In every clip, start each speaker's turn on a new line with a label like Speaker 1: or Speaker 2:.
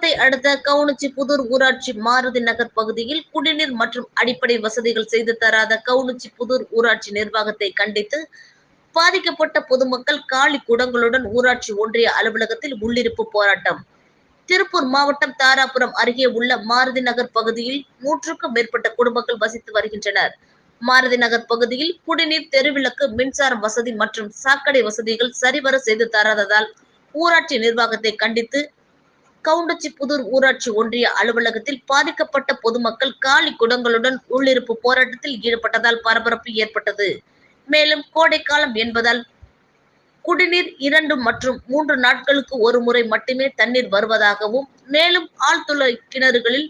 Speaker 1: குப்பத்தை அடுத்த கவுனச்சி புதூர் ஊராட்சி மாருதி நகர் பகுதியில் குடிநீர் மற்றும் அடிப்படை வசதிகள் செய்து தராத கவுனச்சி புதூர் ஊராட்சி நிர்வாகத்தை கண்டித்து பாதிக்கப்பட்ட பொதுமக்கள் காலி குடங்களுடன் ஊராட்சி ஒன்றிய அலுவலகத்தில் உள்ளிருப்பு போராட்டம். திருப்பூர் மாவட்டம் தாராபுரம் அருகே உள்ள மாருதி நகர் பகுதியில் நூற்றுக்கும் மேற்பட்ட குடும்பங்கள் வசித்து வருகின்றனர். மாருதி நகர் பகுதியில் குடிநீர் தெருவிளக்கு மின்சாரம் வசதி மற்றும் சாக்கடை வசதிகள் சரிவர செய்து தராததால் ஊராட்சி நிர்வாகத்தை கண்டித்து கவுண்டச்சி புதூர் ஊராட்சி ஒன்றிய அலுவலகத்தில் பாதிக்கப்பட்ட பொதுமக்கள் காலி குடங்களுடன் உள்ளிருப்பு போராட்டத்தில் ஈடுபட்டதால் பரபரப்பு ஏற்பட்டது. மேலும் கோடைக்காலம் என்பதால் குடிநீர் இரண்டு மற்றும் மூன்று நாட்களுக்கு ஒரு முறை மட்டுமே தண்ணீர் வருவதாகவும் மேலும் ஆழ்துளை கிணறுகளில்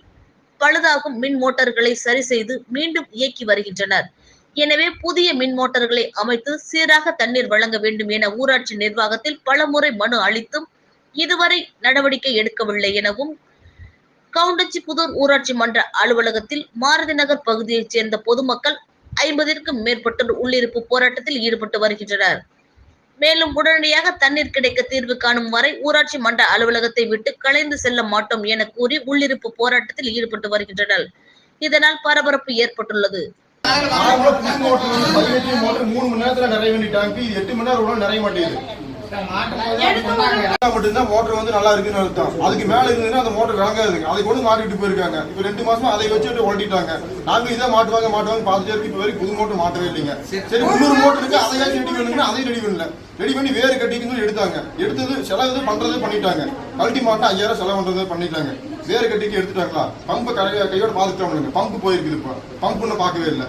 Speaker 1: பழுதாகும் மின் மோட்டார்களை சரி செய்து மீண்டும் இயக்கி வருகின்றனர். எனவே புதிய மின் மோட்டார்களை அமைத்து சீராக தண்ணீர் வழங்க வேண்டும் என ஊராட்சி நிர்வாகத்தில் பலமுறை மனு அளித்தும் இதுவரை நடவடிக்கை எடுக்கவில்லை எனவும் கவுண்டச்சி புதூர் ஊராட்சி மன்ற அலுவலகத்தில் மாருதி நகர் பகுதியைச் சேர்ந்த பொதுமக்கள் ஐம்பதிற்கும் மேற்பட்டோர் உள்ளிருப்பு போராட்டத்தில் ஈடுபட்டு வருகின்றனர். மேலும் உடனடியாக தண்ணீர் கிடைக்க தீர்வு காணும் வரை ஊராட்சி மன்ற அலுவலகத்தை விட்டு கலைந்து செல்ல மாட்டோம் என கூறி உள்ளிருப்பு போராட்டத்தில் ஈடுபட்டு வருகின்றனர். இதனால் பரபரப்பு ஏற்பட்டுள்ளது.
Speaker 2: பதினெட்டு மோட்டர் மூணு மணி நேரத்துல நிறைய வேண்டிய டேங்க் எட்டு மணி நேரம் நிறைய மாட்டேங்குது. மட்டும்தான் மோட்டர் வந்து நல்லா இருக்குன்னு அர்த்தம். அதுக்கு மேல இருந்ததுன்னா அந்த மோட்டர் விளங்காதுங்க. அதை கொண்டு மாட்டிட்டு போயிருக்காங்க. இப்ப ரெண்டு மாசமா அதை வச்சுட்டு ஓட்டிட்டாங்க நாங்க இதை மாட்டுவாங்க மாட்டுவாங்க பார்த்துட்டே இருக்கு இப்ப வரைக்கும் புது மோட்டர் மாட்டவே இல்லைங்க. சரி இன்னொரு மோட்டர் இருக்கு. அதையாச்சும் ரெடி பண்ணுங்கன்னா அதையும் ரெடி பண்ணல. ரெடி பண்ணி வேறு கட்டிக்கணும் எடுத்தாங்க. எடுத்தது செலவு பண்றதே பண்ணிட்டாங்க. கழட்டி மாட்டா ஐயாயிரம் செலவு பண்றதே பண்ணிட்டாங்க. வேறு கட்டிக்கு எடுத்துட்டாங்களா? பம்பை கைய கையோட பாத்துட்டோம் பம்பு போயிருக்குது இப்போ. பம்புன்னு பார்க்கவே இல்லை.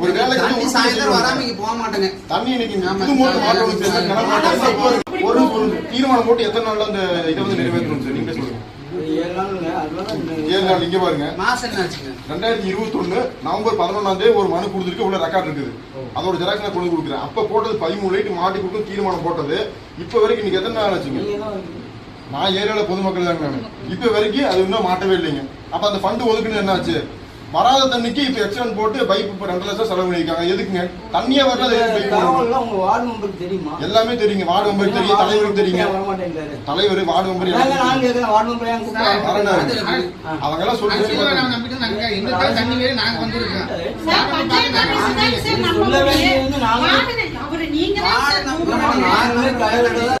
Speaker 2: ஒரு உருப்படி
Speaker 3: சாயந்தரம் வராம
Speaker 2: செய்வாங்க.
Speaker 3: இங்க போக மாட்டேங்க.
Speaker 2: தண்ணி இன்னைக்கு. ஒரு தீர்மானம் போட்டு எத்தனை நாள்ல அந்த இதை வந்து நிறைவேற்றணும் சார்? நீங்க சொல்லுங்க.
Speaker 4: ஏழு
Speaker 2: நாள் இங்க பாருங்க.
Speaker 3: என்ன
Speaker 2: ரெண்டாயிரத்தி இருபத்தொன்னு நவம்பர் பதினொன்னாம் தேதி ஒரு மனு கொடுத்துருக்கு. உள்ள ரெக்கார்ட் இருக்குது. அதோட ஜெராக்ஸ் நான் கொண்டு கொடுக்குறேன். அப்ப போட்டது பதிமூணு லைட் மாட்டி கொடுத்து தீர்மானம் போட்டது. இப்ப வரைக்கும் இன்னைக்கு எத்தனை நாள் ஆச்சுங்க? நான் ஏரியால பொதுமக்கள் தாங்க இப்ப வரைக்கும் அது இன்னும் மாட்டவே இல்லைங்க. அப்ப அந்த ஃபண்ட் ஒதுக்குன்னு என்னாச்சு? வராத தண்ணிக்கு இப்ப எக்ஸ்டன் போட்டு பைப் இப்ப ரெண்டு லட்சம் செலவு பண்ணிருக்காங்க. எதுக்குங்க? தண்ணியே வரல
Speaker 4: உங்க வார்டு மெம்பருக்கு தெரியுமா?
Speaker 2: எல்லாமே தெரியுங்க. வார்டு மெம்பருக்கு தெரியும். தலைவருக்கு தெரியுங்க. தலைவர் வார்டு மெம்பர்
Speaker 4: மெம்பர்.
Speaker 2: அவங்க எல்லாம்
Speaker 3: அது